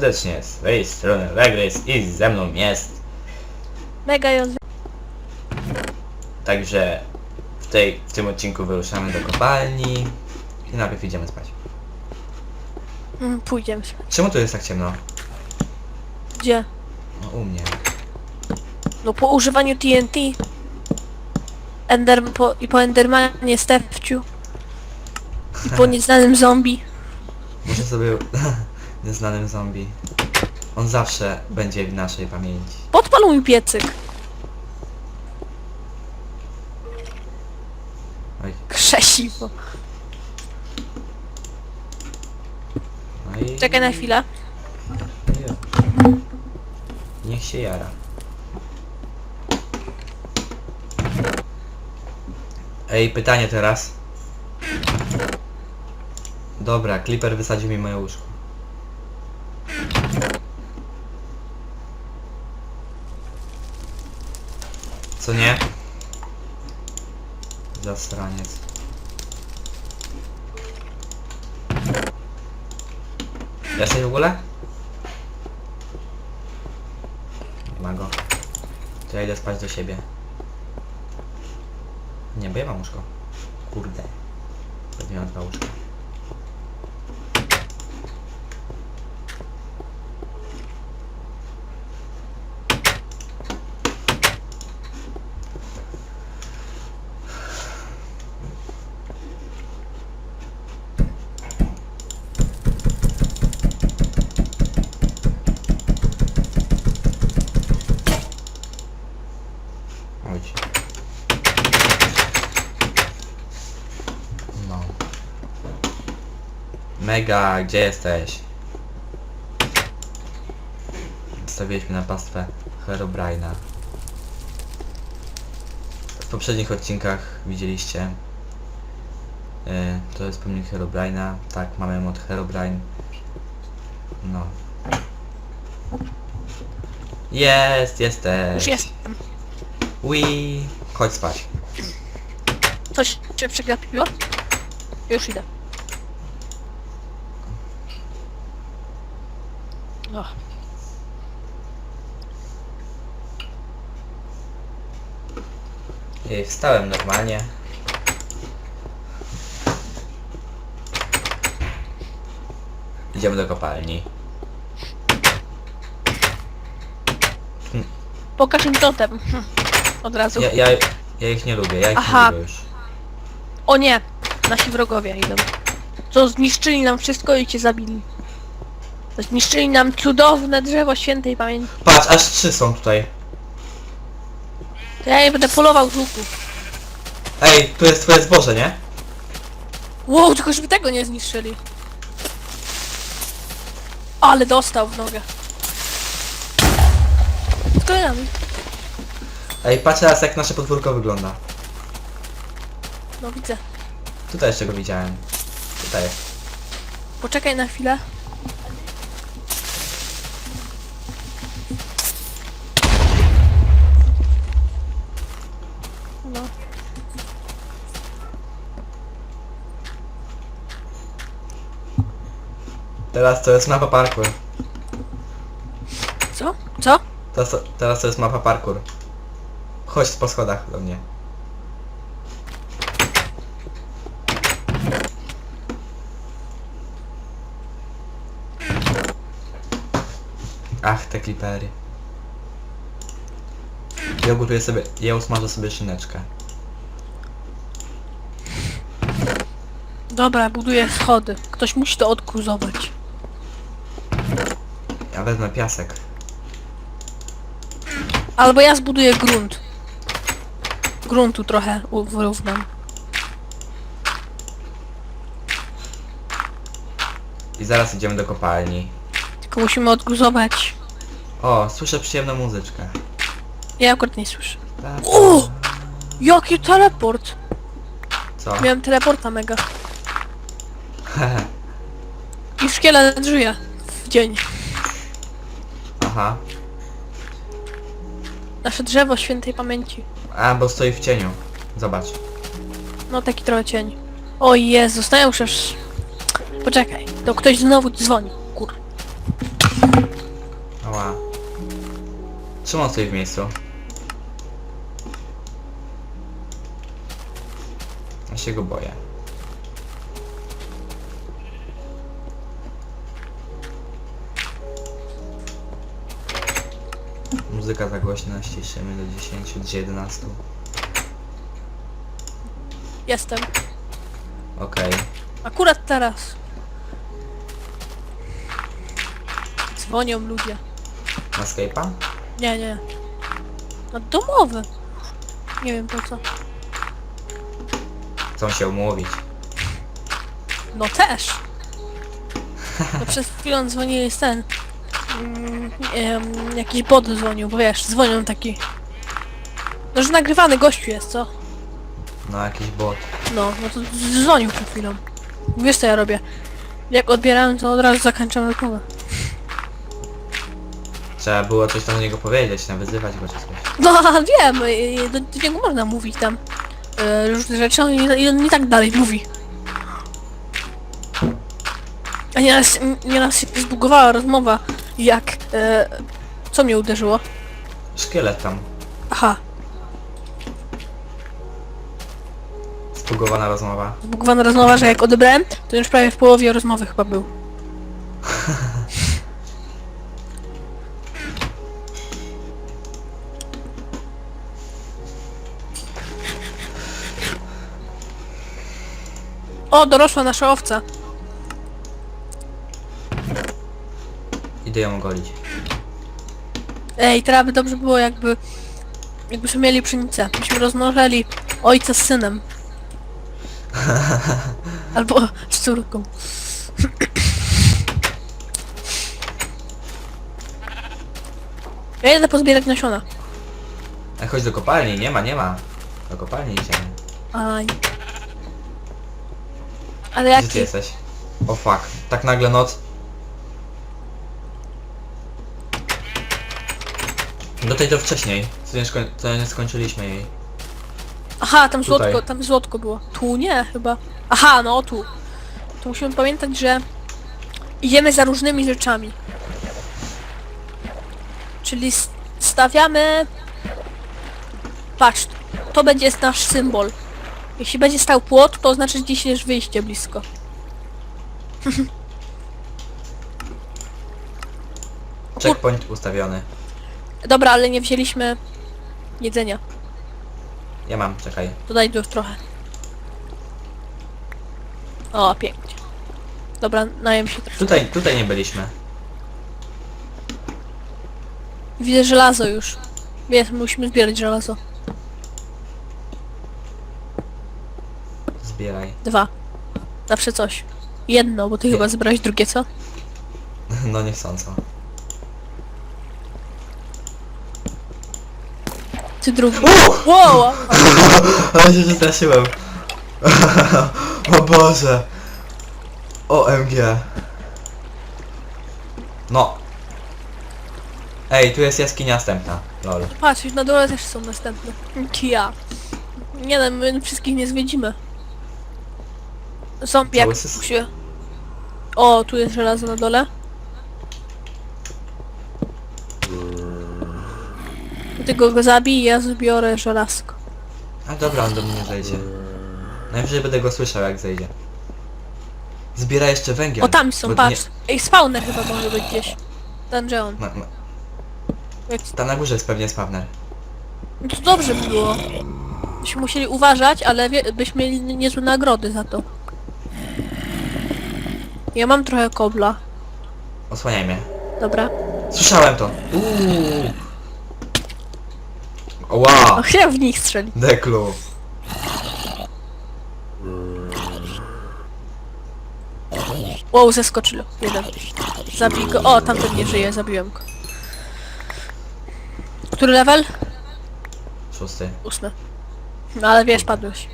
serdecznie z tej strony Legrys i ze mną jest. Mega ją Także w, tej, w tym odcinku wyruszamy do kopalni i najpierw idziemy spać. Mm, Pójdziemy spać. Czemu tu jest tak ciemno? Gdzie? No u mnie. No po używaniu TNT. Ender po, i po Endermanie Stefciu. I po nieznanym zombie. Muszę sobie... Nieznanym zombie. On zawsze będzie w naszej pamięci. Podpal mi piecyk. Oj, Krzesiwo. no i... Czekaj na chwilę. Niech się jara. Ej, pytanie teraz. Dobra, Clipper wysadził mi moje łóżko. Co nie? Zastraniec. Jesteś w ogóle? Nie ma go. To ja idę spać do siebie. Nie, bo ja mam łóżko. Kurde. Pewnie mam dwa. Chodź. No. Mega, gdzie jesteś? Wstawiliśmy na pastwę Herobrina. W poprzednich odcinkach widzieliście yy, To jest pomnik Herobrina. Tak, mamy mod Herobrine. No. Jest, jesteś. Już jestem. Ui, chodź spać. Coś się przegapiło? Już idę. Och. I wstałem normalnie. Idziemy do kopalni. Pokaż im totem. Hm. Od razu. Ja, ja, ja ich nie lubię, ja ich Aha. nie lubię już. O nie! Nasi wrogowie idą. Co zniszczyli nam wszystko i cię zabili. Zniszczyli nam cudowne drzewo świętej pamięci. Patrz, aż trzy są tutaj. To ja je będę polował z łuku. Ej, tu jest twoje zboże, nie? Wow, tylko żeby tego nie zniszczyli. Ale dostał w nogę. Z. Ej, patrz teraz jak nasze podwórko wygląda. No widzę. Tutaj jeszcze go widziałem. Tutaj. Poczekaj na chwilę. Teraz to jest mapa parkour. Co? Co? Teraz to, teraz to jest mapa parkour. Chodź po schodach do mnie. Ach, te klipery. Ja ugotuję sobie, ja usmażę sobie szyneczkę. Dobra, buduję schody. Ktoś musi to odkuzować. Wezmę piasek. Albo ja zbuduję grunt. Gruntu trochę u- wyrównam. I zaraz idziemy do kopalni. Tylko musimy odkuzować. O, słyszę przyjemną muzyczkę. Ja akurat nie słyszę. Ta- O! Jaki teleport! Co? Miałem teleporta mega. I szkielet żyje. W dzień. Aha. Nasze drzewo świętej pamięci. A, bo stoi w cieniu. Zobacz. No taki trochę cień. O Jezus, no muszę... już- Poczekaj, to ktoś znowu dzwoni. Kur... Czemu on stoi w miejscu? Ja się go boję. Muzyka za głośna, ściszymy do 10, do 11. Jestem. Okej. Akurat teraz. Dzwonią ludzie. Na Skype'a? Nie, nie. No domowe. Nie wiem po co. Chcą się umówić. No też. No przed chwilą dzwonili z ten. Em, jakiś bot dzwonił, bo wiesz, dzwonią taki. No, że nagrywany gościu jest, co? No jakiś bot. No, no to dzwonił przed chwilą. Wiesz co ja robię? Jak odbierałem, to od razu zakończam rozmowę. Trzeba było coś tam do niego powiedzieć, nawyzywać go czy coś. No, wiem, y, y, do, do niego można mówić tam y, różne rzeczy, on i, i on i tak dalej mówi. A nieraz, nieraz się zbugowała rozmowa, jak... Y, co mnie uderzyło? Szkielet tam. Aha, Spugowana rozmowa. zbugowana rozmowa, że jak odebrałem, to już prawie w połowie rozmowy chyba był. O, dorosła nasza owca. Idę ją ogolić. Ej, teraz by dobrze było jakby... Jakbyśmy mieli pszenicę. Byśmy rozmnożyli ojca z synem. Albo z córką. Ja jedę pozbierać nasiona. A chodź do kopalni, nie ma, nie ma. Do kopalni idziemy. Aj. Ale Gdzie ty jaki? jesteś? O fuck. Tak nagle noc. Do tej to wcześniej. Co nie, co nie skończyliśmy jej. Aha, tam Tutaj. złotko, tam złotko było. Tu nie, chyba. Aha, no tu. To musimy pamiętać, że idziemy za różnymi rzeczami. Czyli s- stawiamy... Patrz, to będzie nasz symbol. Jeśli będzie stał płot, to oznacza, że gdzieś jest wyjście blisko. Checkpoint ustawiony. Dobra, ale nie wzięliśmy jedzenia. Ja mam, czekaj. Dodaj tu trochę. O, pięknie. Dobra, najem się trochę. Tutaj, tutaj nie byliśmy. Widzę żelazo już. Więc musimy zbierać żelazo. Zbieraj. Dwa. Zawsze coś. Jedno, bo ty Nie. chyba zebrałeś drugie, co? No niechcąco. Ty drugi. Wow! Ale się przestraszyłem. o Boże. OMG. No. Ej, tu jest jaskinia następna. Lol. Patrz, na dole też są następne. Kia. Nie no, my wszystkich nie zwiedzimy. Ząb jak Cały sys- się... O, tu jest żelazo na dole. Ty go go zabij, ja zbiorę żelazko. A dobra, on do mnie zejdzie. Najwyżej będę go słyszał jak zejdzie. Zbiera jeszcze węgiel. O, tam są, patrz. Ej, spawner chyba może być gdzieś. Dungeon. Ma, ma, Jak... tam na górze jest pewnie spawner. No to dobrze by było. Byśmy musieli uważać, ale wie, byśmy mieli niezłe nagrody za to. Ja mam trochę kobla. Osłaniaj mnie. Dobra. Słyszałem to. Uuu. Ła! No chciałem w nich strzelić. Deklu. Wow, zeskoczył. Jeden. Zabij go. O, tamten nie żyje, zabiłem go. Który level? Szósty. Ósmy. No ale wiesz, padłeś.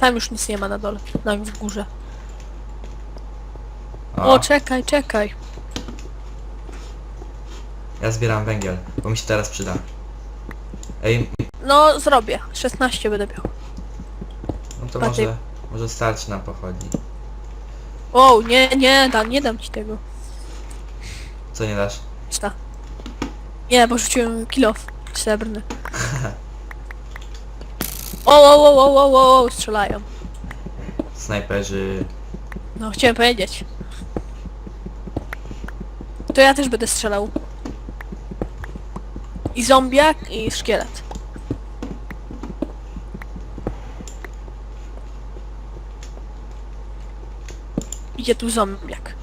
Tam już nic nie ma na dole, na w górze. O, czekaj, czekaj. Ja zbieram węgiel, bo mi się teraz przyda. Ej, No, zrobię. 16 będę miał. no to może, może starczy nam pochodni. O, nie, nie, da, nie dam ci tego. Co nie dasz? Sta. Nie, bo rzuciłem kilof srebrny. O, o, o, o, o, o, o, strzelają. Snajperzy... No, chciałem powiedzieć. To ja też będę strzelał. I zombiak, i szkielet. Idzie tu zombiak.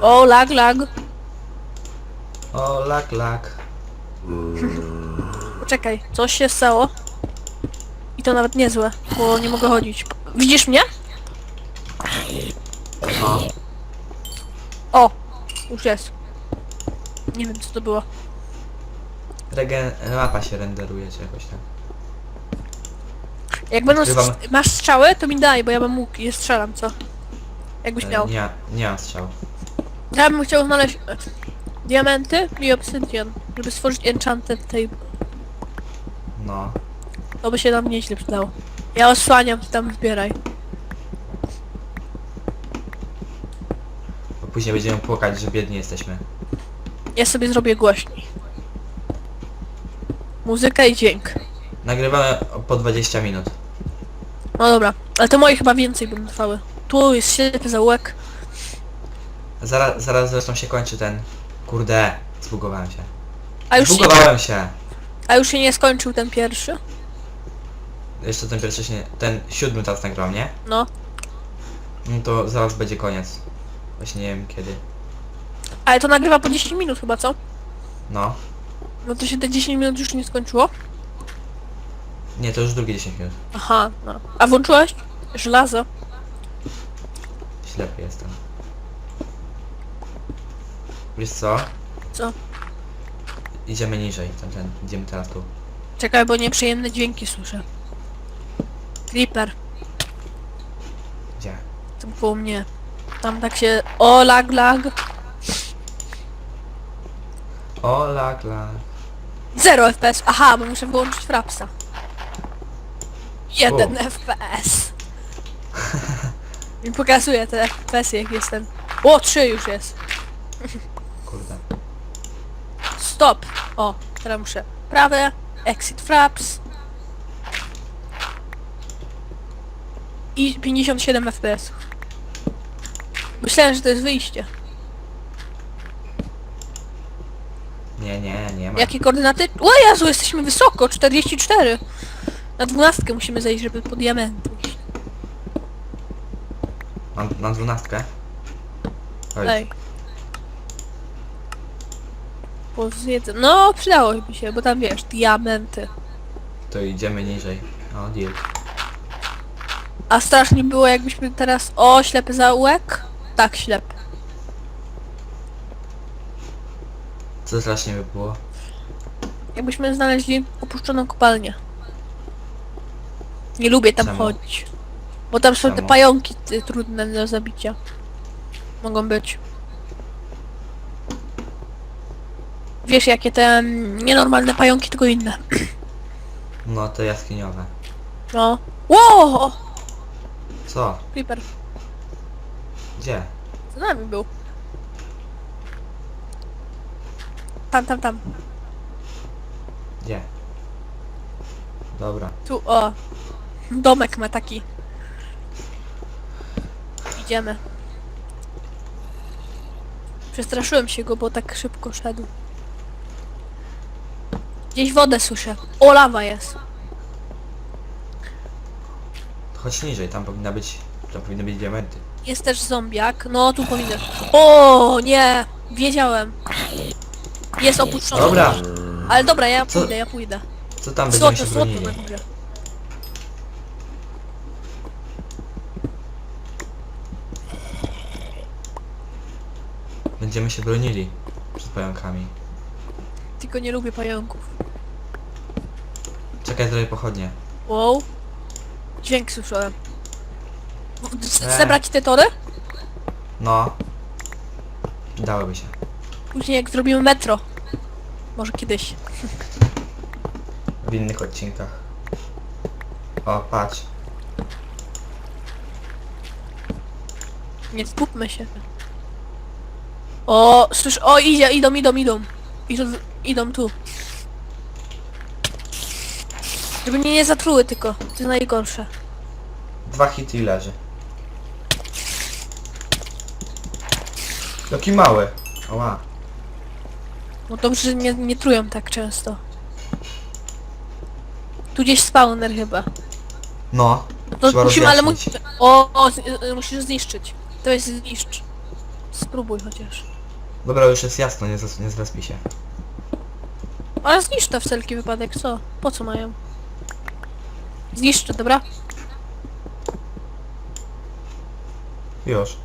O, lag, lag. O, lak, lak. Poczekaj, coś się stało. I to nawet niezłe, bo nie mogę chodzić. Widzisz mnie? O! Już jest. Nie wiem co to było. regen... mapa się renderuje czy jakoś tak. Jak będą Odkrywam. strz- masz strzały, to mi daj, bo ja bym mógł je strzelam, co? Jakbyś E, miał. Nie, nie mam strzał. Ja bym chciał znaleźć e, diamenty i obsydian, żeby stworzyć enchanted table. No. To by się nam nieźle przydało. Ja osłaniam, ty tam zbieraj. Bo później będziemy płakać, że biedni jesteśmy. Ja sobie zrobię głośniej. Muzyka i dźwięk. Nagrywamy po 20 minut. No dobra, ale to moje chyba więcej będą trwały. Tu jest ślepy zaułek. Zaraz, zaraz zresztą się kończy ten... Kurde, zbugowałem się. A już, się, Zbugowałem się! A już się nie skończył ten pierwszy? Jeszcze ten pierwszy się nie... Ten siódmy teraz nagrałem, nie? No. No to zaraz będzie koniec. Właśnie nie wiem kiedy. Ale to nagrywa po 10 minut chyba, co? No. No to się te 10 minut już nie skończyło? Nie, to już drugie 10 minut. Aha, no. A włączyłeś? Żelazo. Ślepy jestem. Wiesz co? Co? Idziemy niżej. Ten, ten. Idziemy teraz tu. Czekaj, bo nieprzyjemne dźwięki słyszę. Creeper. Gdzie? To było mnie. Tam tak się... O, lag, lag. O, lak, lak. Zero FPS. Aha, bo muszę wyłączyć frapsa. Jeden. FPS. Mi pokazuje te FPS jak jestem. O, trzy już jest. Stop. O, teraz muszę. Prawe. Exit fraps. I 57 FPS. Myślałem, że to jest wyjście. Nie, nie, nie ma. Jakie koordynaty? O Jezu, jesteśmy wysoko, 44. Na dwunastkę musimy zejść, żeby po diamenty iść. Na, na dwunastkę? Oj, Ej. Po zjedzę. No, przydałoby się, bo tam wiesz, diamenty. to idziemy niżej. O, deal. A strasznie było jakbyśmy teraz... O, ślepy zaułek? Tak, ślepy. Co strasznie by było? Jakbyśmy znaleźli opuszczoną kopalnię. Nie lubię tam Czemu? chodzić. Bo tam są te Czemu? pająki y, trudne do zabicia. Mogą być. Wiesz jakie te mm, nienormalne pająki, tylko inne. No, to jaskiniowe. No. Ło! Co? Creeper, Gdzie? za nami był. Tam, tam, tam. Gdzie? Dobra. Tu, o. Domek ma taki. Idziemy. Przestraszyłem się go, bo tak szybko szedł. Gdzieś wodę słyszę. O, lawa jest. Chodź niżej, tam powinna być... Tam powinny być diamenty. Jest też zombiak. No, tu powinien. O, nie! Wiedziałem. Jest opuszczony. Dobra! Ale dobra, ja Co? pójdę, ja pójdę. Co tam będziemy się Złoto, złoto bronili? będzie. Będziemy się bronili przed pająkami. Tylko nie lubię pająków. Czekaj, zrobię pochodnie. Wow. Dźwięk słyszałem. Z-. Zebrać te tory? No. Dałoby się. Później jak zrobimy metro. Może kiedyś. W innych odcinkach. O, patrz. Nie skupmy się. O, słysz, o idzie, idą, idą, idą. Idą, idą tu. Żeby mnie nie zatruły tylko, to jest najgorsze. Dwa hity i leży. Jaki mały. Oła. No dobrze, że nie, nie trują tak często. Tu gdzieś spawner chyba. No. To Trzeba musimy, ale mu... rozjaśnić. O, o, z- y, musisz zniszczyć. To jest zniszcz. Spróbuj chociaż. Dobra, już jest jasno, nie, zas- nie zrespi się. Ale zniszcz to w wszelki wypadek, co? Po co mają? Zniszczę, dobra? Już.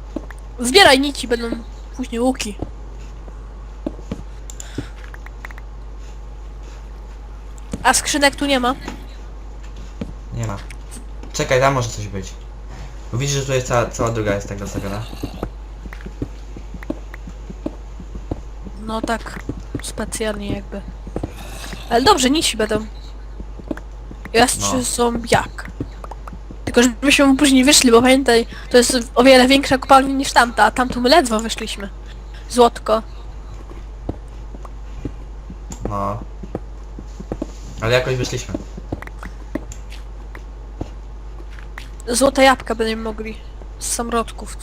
Zbieraj nici, będą później łuki. A skrzynek tu nie ma? Nie ma. Czekaj, tam może coś być. Bo widzisz, że tutaj cała, cała droga jest tak zastawiona. No tak, specjalnie jakby. Ale dobrze, nici będą. Jeszcze No. są jak? Tylko żebyśmy później wyszli, bo pamiętaj, to jest o wiele większa kopalnia niż tamta, a tamtą my ledwo wyszliśmy. Złotko. No. Ale jakoś wyszliśmy. Złote jabłka będziemy mogli. Z samrodków.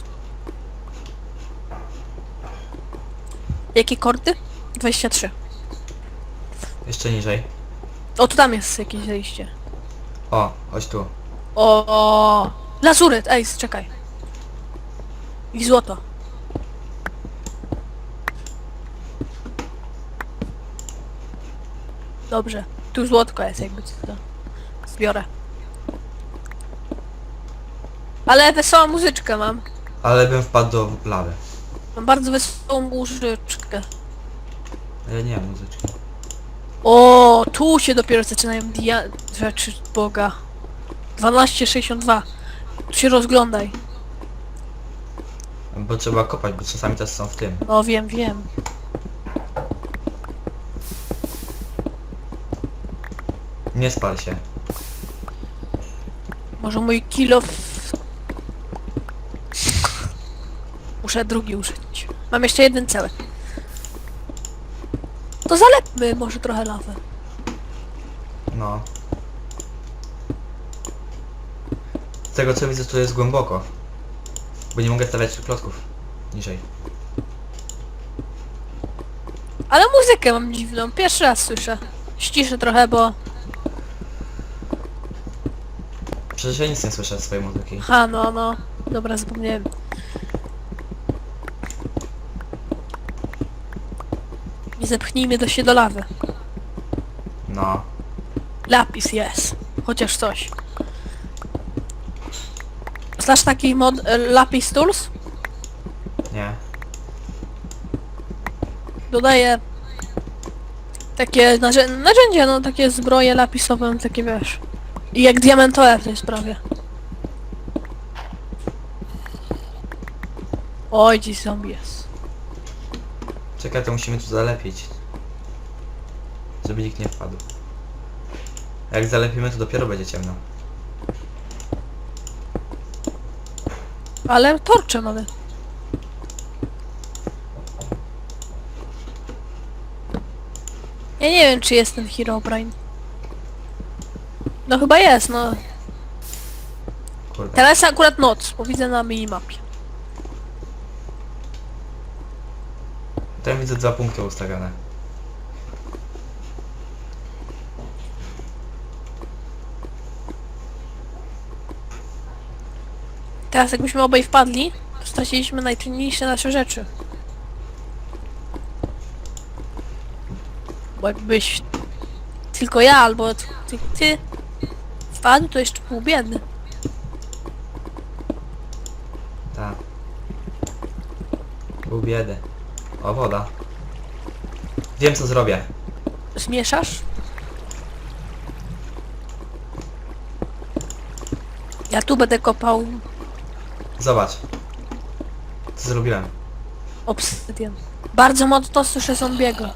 Jakie kordy? 23. Jeszcze niżej. O, tu tam jest jakieś zejście. O, chodź tu. O, Lazuryt, ej, czekaj. I złoto. Dobrze. Tu złotko jest jakby co to. Zbiorę. Ale wesołą muzyczkę mam. Ale bym wpadł do lawy. Mam bardzo wesołą muzyczkę. Ale nie mam muzyczki. O, tu się dopiero zaczynają dia... rzeczy Boga. 12,62. Tu się rozglądaj. Bo trzeba kopać, bo czasami też są w tym. No wiem, wiem. Nie spal się. Może mój kilo... w- Muszę drugi użyć. Mam jeszcze jeden cały. To zalepmy może trochę lawę. No. Z tego co widzę, to jest głęboko. Bo nie mogę stawiać klocków niżej. Ale muzykę mam dziwną. Pierwszy raz słyszę. Ściszę trochę, bo... Przecież ja nic nie słyszę swojej muzyki. Ha, no, no. Dobra, zapomniałem. Nie zepchnijmy do się do lawy. No. Lapis jest. Chociaż coś. Znasz taki mod e, Lapis Tools? Nie. Dodaje takie narze narzędzia, no takie zbroje lapisowe, takie wiesz. I jak diamentowe w tej sprawie. Oj, dziś zombie jest. Czekaj, to musimy tu zalepić. Żeby nikt nie wpadł. A Jak zalepimy, to dopiero będzie ciemno. Ale torcze mamy. Ja nie wiem, czy jest ten Herobrine. No chyba jest, no. Kurde. Teraz akurat noc, bo widzę na minimapie. Tam widzę dwa punkty ustawione. Teraz jakbyśmy obaj wpadli, straciliśmy najcenniejsze nasze rzeczy. Bo jakbyś tylko ja albo ty, ty, ty wpadł, to jeszcze pół biedny. Tak. Był biedy. O, woda. Wiem co zrobię. Zmieszasz? Ja tu będę kopał Zobacz. Co zrobiłem. obsydian. Bardzo mocno słyszę zombiego.